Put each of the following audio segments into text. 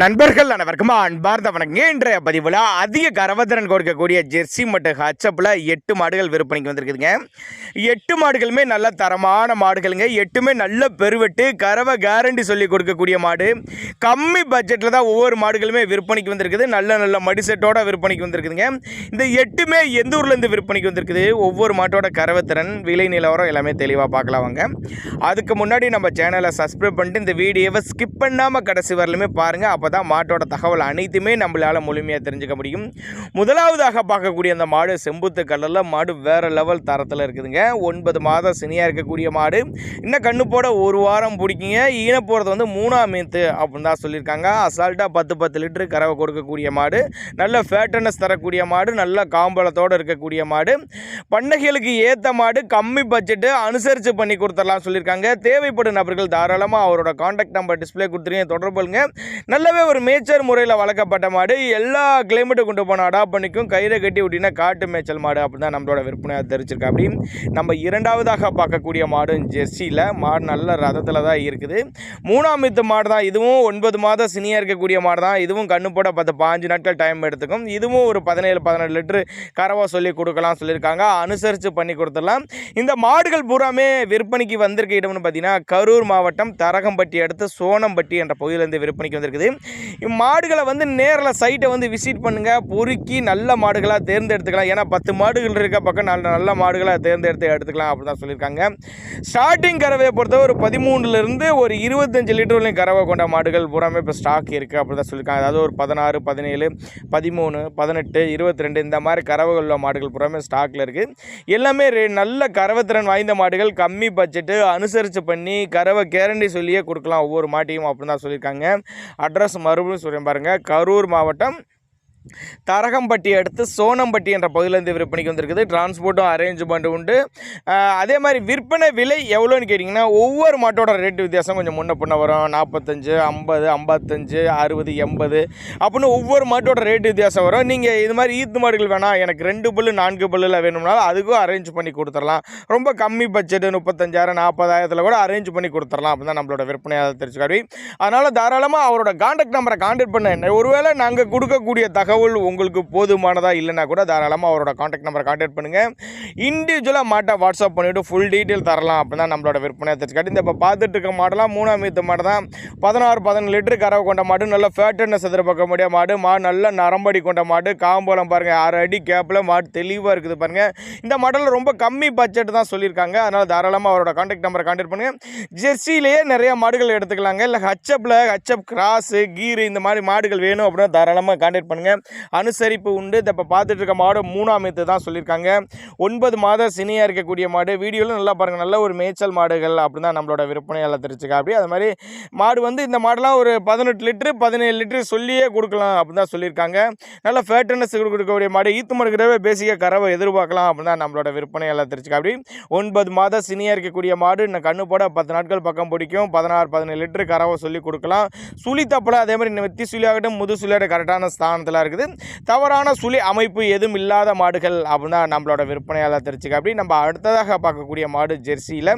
நண்பர்கள் அனைவருக்கும் அன்பார்ந்த வணக்கங்க இன்றைய பதிவில் அதிக கரவத்திறன் கொடுக்கக்கூடிய ஜெர்சி மற்றும் ஹச்சப்பில் எட்டு மாடுகள் விற்பனைக்கு வந்திருக்குதுங்க. எட்டு மாடுகளுமே நல்ல தரமான மாடுகளுங்க. எட்டுமே நல்ல பெருவெட்டு கரவை கேரண்டி சொல்லி கொடுக்கக்கூடிய மாடு. கம்மி பட்ஜெட்டில் தான் ஒவ்வொரு மாடுகளுமே விற்பனைக்கு வந்திருக்குது. நல்ல நல்ல மடி செட்டோட விற்பனைக்கு வந்திருக்குதுங்க. இந்த எட்டுமே எந்த ஊர்லேருந்து விற்பனைக்கு வந்திருக்குது? ஒவ்வொரு மாட்டோட கரவத்திறன் விலை நிலவரம் எல்லாமே தெளிவாக பார்க்கலாம் வாங்க. அதுக்கு முன்னாடி நம்ம சேனலை சப்ஸ்கிரைப் பண்ணிட்டு இந்த வீடியோவை ஸ்கிப் பண்ணாமல் கடைசி வரலுமே பாருங்கள் அப்போ தான் மாட்டோட தகவல் அனைத்துமே நம்மளால் முழுமையாக தெரிஞ்சுக்க முடியும். முதலாவதாக பார்க்கக்கூடிய அந்த மாடு செம்புத்து கலரில் மாடு வேறு லெவல் தரத்தில் இருக்குதுங்க. ஒன்பது மாதம் சினியாக இருக்கக்கூடிய மாடு. இன்னும் கண்ணு போட ஒரு வாரம் பிடிக்குங்க. ஈன போகிறது வந்து மூணாம் மீத்து அப்படின்னு தான் சொல்லியிருக்காங்க. அசால்ட்டாக பத்து பத்து லிட்டரு கறவை கொடுக்கக்கூடிய மாடு. நல்ல ஃபேட்டனஸ் தரக்கூடிய மாடு. நல்ல காம்பளத்தோடு இருக்கக்கூடிய மாடு. பண்ணைகளுக்கு ஏற்ற மாடு கம்மி பட்ஜெட்டு அனுசரித்து பண்ணி கொடுத்துடலாம் சொல்லியிருக்காங்க. தேவைப்படும் நபர்கள் தாராளமாக அவரோட காண்டாக்ட் நம்பர் டிஸ்ப்ளே கொடுத்துருங்க. தொடர்புங்க நல்லாவே ஒரு மேய்ச்சல் முறையில் வளர்க்கப்பட்ட மாடு. எல்லா கிளைமேட்டும் கொண்டு போன அடாப்ட் பண்ணிக்கும் கயிறை கட்டி விட்டினா காட்டு மேய்ச்சல் மாடு அப்படின்னு தான் நம்மளோட விற்பனையாக தெரிஞ்சிருக்கா. அப்படி நம்ம இரண்டாவதாக பார்க்கக்கூடிய மாடும் ஜெர்சியில். மாடு நல்ல ரதத்தில் தான் இருக்குது. மூணாம் மித்து மாடு தான். இதுவும் ஒன்பது மாதம் சினியாக இருக்கக்கூடிய மாடு தான். இதுவும் கண்ணு போட பத்து பாஞ்சு நாட்கள் டைம் எடுத்துக்கும். இதுவும் ஒரு பதினேழு பதினெட்டு லிட்டரு கறவை சொல்லி கொடுக்கலாம் சொல்லியிருக்காங்க. அனுசரித்து பண்ணி கொடுத்துடலாம். இந்த மாடுகள் பூராமே விற்பனைக்கு வந்திருக்க இடம்னு பார்த்தீங்கன்னா கரூர் மாவட்டம் தரகம்பட்டி அடுத்து சோனம்பட்டி என்ற பகுதியிலேருந்து விற்பனைக்கு வந்திருக்குது. மாடுகளை வந்து நேரில் சைட்டை வந்து விசிட் பண்ணுங்கள் பொறுக்கி நல்ல மாடுகளாக தேர்ந்தெடுத்துக்கலாம். ஏன்னா பத்து மாடுகள் இருக்க பக்கம் நல்ல நல்ல மாடுகளாக தேர்ந்தெடுத்து எடுத்துக்கலாம் அப்படின்னு தான் சொல்லியிருக்காங்க. ஸ்டார்டிங் கறவையை பொறுத்த ஒரு பதிமூணுலேருந்து ஒரு இருபத்தஞ்சு லிட்டர் வரையும் கறவை கொண்ட மாடுகள் பூராமே இப்போ ஸ்டாக் இருக்குது அப்படி தான் சொல்லியிருக்காங்க. அதாவது ஒரு பதினாறு பதினேழு பதிமூணு பதினெட்டு இருபத்தி ரெண்டு இந்த மாதிரி கறவை உள்ள மாடுகள் பூராமே ஸ்டாக்கில் இருக்குது எல்லாமே நல்ல கறவைத்திறன் வாய்ந்த மாடுகள். கம்மி பட்ஜெட்டு அனுசரித்து பண்ணி கறவை கேரண்டி சொல்லியே கொடுக்கலாம் ஒவ்வொரு மாட்டையும் அப்படின்னு தான் சொல்லியிருக்காங்க. அட்ரஸ் மறுபடியும் சொல்கிறேன் பாருங்கள் கரூர் மாவட்டம் தரகம்பட்டி அடுத்து சோனம்பட்டி என்ற பகுதியிலேருந்து விற்பனைக்கு வந்திருக்குது. டிரான்ஸ்போர்ட்டும் அரேஞ்ச்மெண்ட் உண்டு. அதே மாதிரி விற்பனை விலை எவ்வளோன்னு கேட்டிங்கன்னா ஒவ்வொரு மாட்டோட ரேட்டு வித்தியாசம் கொஞ்சம் முன்ன பின்ன வரும். நாற்பத்தஞ்சு ஐம்பது ஐம்பத்தஞ்சு அறுபது எண்பது அப்படின்னு ஒவ்வொரு மாட்டோட ரேட்டு வித்தியாசம் வரும். நீங்கள் இது மாதிரி ஈத்து மாடுகள் வேணாம் எனக்கு ரெண்டு பல்லு நான்கு பல்லில் வேணும்னாலும் அதுக்கும் அரேஞ்ச் பண்ணி கொடுத்துடலாம். ரொம்ப கம்மி பட்ஜெட்டு முப்பத்தஞ்சாயிரம் நாற்பதாயிரத்தில் கூட அரேஞ்ச் பண்ணி கொடுத்துடலாம். அப்படி தான் நம்மளோட விற்பனையாக தெரிஞ்சுக்காடி அதனால் தாராளமாக அவரோட காண்டாக்ட் நம்பரை காண்டாக்ட் பண்ண. ஒருவேளை நாங்கள் கொடுக்கக்கூடிய தகவல் தகவல் உங்களுக்கு போதுமானதாக இல்லைன்னா கூட தாராளமாக அவரோட காண்டாக்ட் நம்பரை காண்டாக்ட் பண்ணுங்கள் இண்டிவிஜுவலாக மாட்டை வாட்ஸ்அப் பண்ணிவிட்டு ஃபுல் டீட்டெயில் தரலாம் அப்படின்னா நம்மளோட விற்பனை தச்சுக்காட்டி இந்த இப்போ பார்த்துட்டு இருக்க மாடெல்லாம் மூணாம் மீத்து மாடு தான். பதினாறு பதினேழு லிட்டரு கறவை கொண்ட மாடு நல்ல ஃபேட்டனஸ் எதிர்பார்க்க முடிய மாடு மாடு நல்ல நரம்படி கொண்ட மாடு காம்போலம் பாருங்கள் ஆறு அடி கேப்பில் மாடு தெளிவாக இருக்குது பாருங்கள் இந்த மாடலில் ரொம்ப கம்மி பட்ஜெட் தான் சொல்லியிருக்காங்க. அதனால் தாராளமாக அவரோட காண்டாக்ட் நம்பரை காண்டாக்ட் பண்ணுங்கள் ஜெர்சிலேயே நிறைய மாடுகள் எடுத்துக்கலாங்க. இல்லை ஹச்சப்பில் ஹச்சப் கிராஸு கீரு இந்த மாதிரி மாடுகள் வேணும் அப்படின்னா தாராளமாக காண்டாக்ட் பண்ணுங்கள் அனுசரிப்பு உண்டு. இதை இப்போ பார்த்துட்டு இருக்க மாடு மூணாம் மீத்து தான் சொல்லியிருக்காங்க. ஒன்பது மாதம் சினியாக இருக்கக்கூடிய மாடு. வீடியோவில் நல்லா பாருங்கள் நல்ல ஒரு மேய்ச்சல் மாடுகள் அப்படின்னு தான் நம்மளோட விற்பனையாளர் தெரிஞ்சுக்கா அப்படி அது மாதிரி மாடு வந்து இந்த மாடெல்லாம் ஒரு பதினெட்டு லிட்டரு பதினேழு லிட்டரு சொல்லியே கொடுக்கலாம் அப்படின்னு தான் சொல்லியிருக்காங்க. நல்ல ஃபேட்டனஸ் கொடுக்கக்கூடிய மாடு. ஈத்து மறுக்கிறவே பேசிக்காக கறவை எதிர்பார்க்கலாம் அப்படின்னு தான் நம்மளோட விற்பனையாளர் தெரிஞ்சுக்கா அப்படி ஒன்பது மாதம் சினியாக இருக்கக்கூடிய மாடு. இன்னும் கண்ணு போட பத்து நாட்கள் பக்கம் பிடிக்கும். பதினாறு பதினேழு லிட்டரு கறவை சொல்லி கொடுக்கலாம். சுழி தப்பில் அதே மாதிரி இந்த வெத்தி சுழியாகட்டும் முது சுழியாகட்டும் கரெக்டான ஸ்தானத்தில் இருக்குது. தவறான சுழி அமைப்பு எதுவும் இல்லாத மாடுகள் அப்படின்னா நம்மளோட விற்பனையாளர் தெரிச்சுக்க அப்படி நம்ம அடுத்ததாக பார்க்கக்கூடிய மாடு ஜெர்சியில்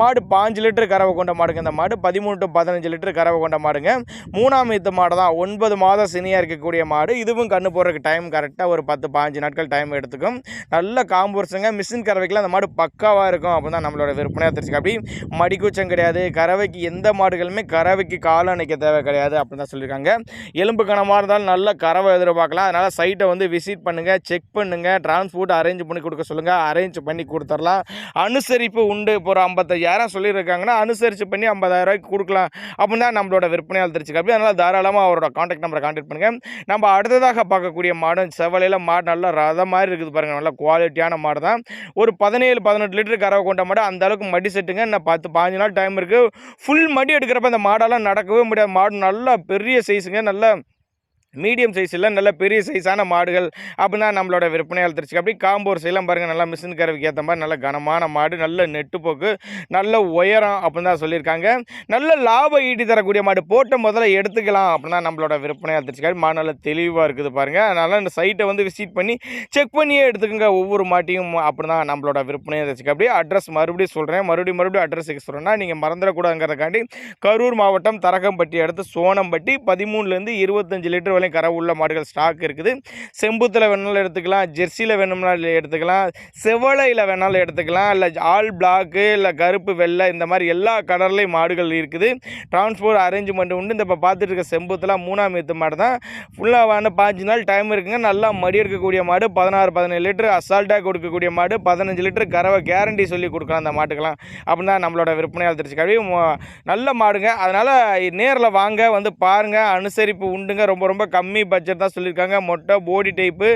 மாடு பாஞ்சு லிட்டர் கறவை கொண்ட மாடுங்க. இந்த மாடு பதிமூணு டு பதினஞ்சு லிட்டர் கறவை கொண்ட மாடுங்க. மூணாம் ஈத்து மாடு தான். ஒன்பது மாதம் சினியாக இருக்கக்கூடிய மாடு. இதுவும் கண்ணு போடுறதுக்கு டைம் கரெக்டாக ஒரு பத்து பாஞ்சு நாட்கள் டைம் எடுத்துக்கும். நல்ல காம்பூர்ஸுங்க மிஷின் கறவைக்கெலாம் அந்த மாடு பக்காவாக இருக்கும் அப்படின்னு தான் நம்மளோட விற்பனையாக தெரிஞ்சுக்க. அப்படி மடிக்கூச்சம் கிடையாது. கறவைக்கு எந்த மாடுகளுமே கறவைக்கு காலம் அணைக்க தேவை கிடையாது அப்படின்னு தான் சொல்லியிருக்காங்க. எலும்பு கனமாக இருந்தாலும் நல்ல கறவை பார்க்கலாம். அதனால் சைட்டை வந்து விசிட் பண்ணுங்கள் செக் பண்ணுங்கள் டிரான்ஸ்போர்ட் அரேஞ்ச் பண்ணி கொடுக்க சொல்லுங்கள் அரேஞ்ச் பண்ணி கொடுத்துடலாம் அனுசரிப்பு உண்டு. இப்போ ஒரு ஐம்பத்தையாயிரம் சொல்லியிருக்காங்கன்னா அனுசரித்து பண்ணி ஐம்பதாயிரம் ரூபாய்க்கு கொடுக்கலாம். அப்படின்னு தான் நம்மளோட விற்பனையால் தெரிஞ்சுக்க அப்படி அதனால் தாராளமாக அவரோட காண்டாக்ட் நம்பரை காண்டாக்ட் பண்ணுங்கள் நம்ம அடுத்ததாக பார்க்கக்கூடிய மாடு செவலையில் மாடு நல்லா ரதம் மாதிரி இருக்குது பாருங்கள் நல்ல குவாலிட்டியான மாடு தான். ஒரு பதினேழு பதினெட்டு லிட்டர் கறவை கொண்ட மாடு அந்தளவுக்கு மடி செட்டுங்க இன்னும் பத்து பாஞ்சு நாள் டைம் இருக்குது ஃபுல் மடி எடுக்கிறப்ப அந்த மாடெல்லாம் நடக்கவே முடியாது. மாடு நல்லா பெரிய சைஸுங்க நல்ல மீடியம் சைஸ் இல்லை நல்ல பெரிய சைஸான மாடுகள் அப்படின்னா நம்மளோட விற்பனையால் தெரிச்சு அப்படி காம்பூர் சைலாம் பாருங்கள் நல்லா மிஷின் கறவைக்கு ஏற்ற மாதிரி நல்ல கனமான மாடு நல்ல நெட்டுப்போக்கு நல்ல உயரம் அப்படின்னு தான் சொல்லியிருக்காங்க. நல்ல லாபம் ஈட்டி தரக்கூடிய மாடு. போட்ட முதல்ல எடுத்துக்கலாம் அப்படின்னா நம்மளோட விற்பனையால் தெரிச்சுக்காடி மாடு நல்லா தெளிவாக இருக்குது பாருங்கள் அதனால் இந்த சைட்டை வந்து விசிட் பண்ணி செக் பண்ணியே எடுத்துக்கோங்க. ஒவ்வொரு மாட்டையும் அப்படி தான் நம்மளோட விற்பனையை தெரிச்சுக்க. அப்படியே அட்ரஸ் மறுபடியும் சொல்கிறேன் மறுபடியும் மறுபடியும் அட்ரஸ் சொல்கிறேன்னா நீங்கள் மறந்துடக்கூடாதுங்கிறதுக்காண்டி கரூர் மாவட்டம் தரகம்பட்டி அடுத்து சோனம்பட்டி பதிமூணுலேருந்து இருபத்தஞ்சு லிட்டர் வரையும் கரை உள்ள மாடுகள் ஸ்டாக் இருக்குது. செம்புத்தில் வேணாலும் எடுத்துக்கலாம் ஜெர்சியில் வேணும்னாலும் எடுத்துக்கலாம் செவலையில் வேணாலும் எடுத்துக்கலாம் இல்லை ஆல் பிளாக்கு இல்லை கருப்பு வெள்ளை இந்த மாதிரி எல்லா கலர்லேயும் மாடுகள் இருக்குது. டிரான்ஸ்போர்ட் அரேஞ்ச்மெண்ட் உண்டு. இந்த இப்போ பார்த்துட்டு இருக்க செம்புத்தில் மூணாம் எத்து மாடு தான். ஃபுல்லாக வந்து பாஞ்சு நாள் டைம் இருக்குங்க. நல்லா மடி எடுக்கக்கூடிய மாடு பதினாறு பதினேழு லிட்டர் அசால்ட்டாக கொடுக்கக்கூடிய மாடு பதினஞ்சு லிட்டர் கறவை கேரண்டி சொல்லி கொடுக்கலாம் அந்த மாட்டுக்கெல்லாம். அப்படின்னு தான் நம்மளோட விற்பனையால் திருச்சி கழுவி நல்ல மாடுங்க. அதனால் நேரில் வாங்க வந்து பாருங்கள் அனுசரிப்பு உண்டுங்க. ரொம்ப ரொம்ப கம்மி பட்ஜெட் தான் சொல்லியிருக்காங்க. மொட்டை போடி டைப்பு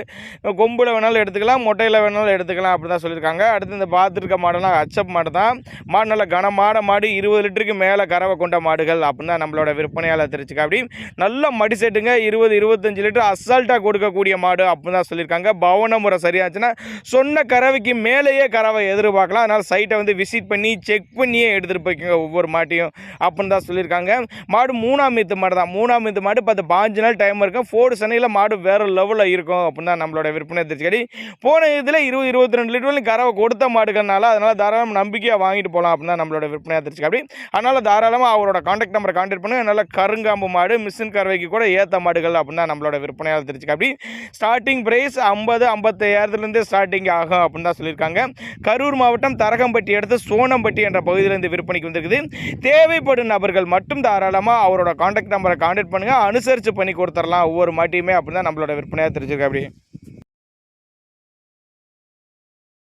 கொம்பில் வேணாலும் எடுத்துக்கலாம் மொட்டையில் வேணாலும் எடுத்துக்கலாம் அப்படி தான் சொல்லியிருக்காங்க. அடுத்து இந்த பார்த்துருக்க மாடுலாம் அச்சப் மாடு தான். மாடு நல்ல கனமான மாடு இருபது லிட்டருக்கு மேலே கறவை கொண்ட மாடுகள் அப்படின்னு தான் நம்மளோட விற்பனையாளர் தெரிச்சுக்க அப்படி நல்ல மடி செட்டுங்க இருபது இருபத்தஞ்சு லிட்டர் அசால்ட்டாக கொடுக்கக்கூடிய மாடு அப்படின்னு தான் சொல்லியிருக்காங்க. பவன முறை சரியாச்சுன்னா சொன்ன கறவைக்கு மேலேயே கறவை எதிர்பார்க்கலாம். அதனால் சைட்டை வந்து விசிட் பண்ணி செக் பண்ணியே எடுத்துகிட்டு போய்க்கோங்க ஒவ்வொரு மாட்டையும் அப்படின்னு தான் சொல்லியிருக்காங்க. மாடு மூணாம் மீத்து மாடு தான் மூணாம் மீத்து மாடு பத்து பாஞ்சு நாள் டைம் இருக்கும். ஃபோர்டு சனையில் மாடு வேறு லெவலில் இருக்கும் அப்படின்னு தான் நம்மளோட விற்பனை தெரிஞ்சுக்கடி போன இதில் இருபது இருபத்தி ரெண்டு லிட்டர் கறவை கொடுத்த மாடுகள்னால அதனால் தாராளம் நம்பிக்கையாக வாங்கிட்டு போகலாம் அப்படின்னு தான் நம்மளோட விற்பனையாக தெரிஞ்சுக்க அப்படி அதனால் தாராளமாக அவரோட காண்டாக்ட் நம்பரை கான்டாக்ட் பண்ணுங்க நல்ல கருங்காம்பு மாடு மிஷின் கறவைக்கு கூட ஏற்ற மாடுகள் அப்படின்னு தான் நம்மளோட விற்பனையாக தெரிஞ்சுக்க அப்படி ஸ்டார்டிங் ப்ரைஸ் ஐம்பது ஐம்பத்தையாயிரத்துலேருந்து ஸ்டார்டிங் ஆகும் அப்படின்னு தான் சொல்லியிருக்காங்க. கரூர் மாவட்டம் தரகம்பட்டி அடுத்து சோனம்பட்டி என்ற பகுதியிலேருந்து விற்பனைக்கு வந்திருக்குது. தேவைப்படும் நபர்கள் மட்டும் தாராளமாக அவரோட காண்டாக்ட் நம்பரை கான்டாக்ட் பண்ணுங்கள் அனுசரித்து பண்ணி கொடுத்துடலாம் ஒவ்வொரு மாட்டியுமே அப்படின்னு தான் நம்மளோட விற்பனையாக தெரிஞ்சிருக்கு அப்படி.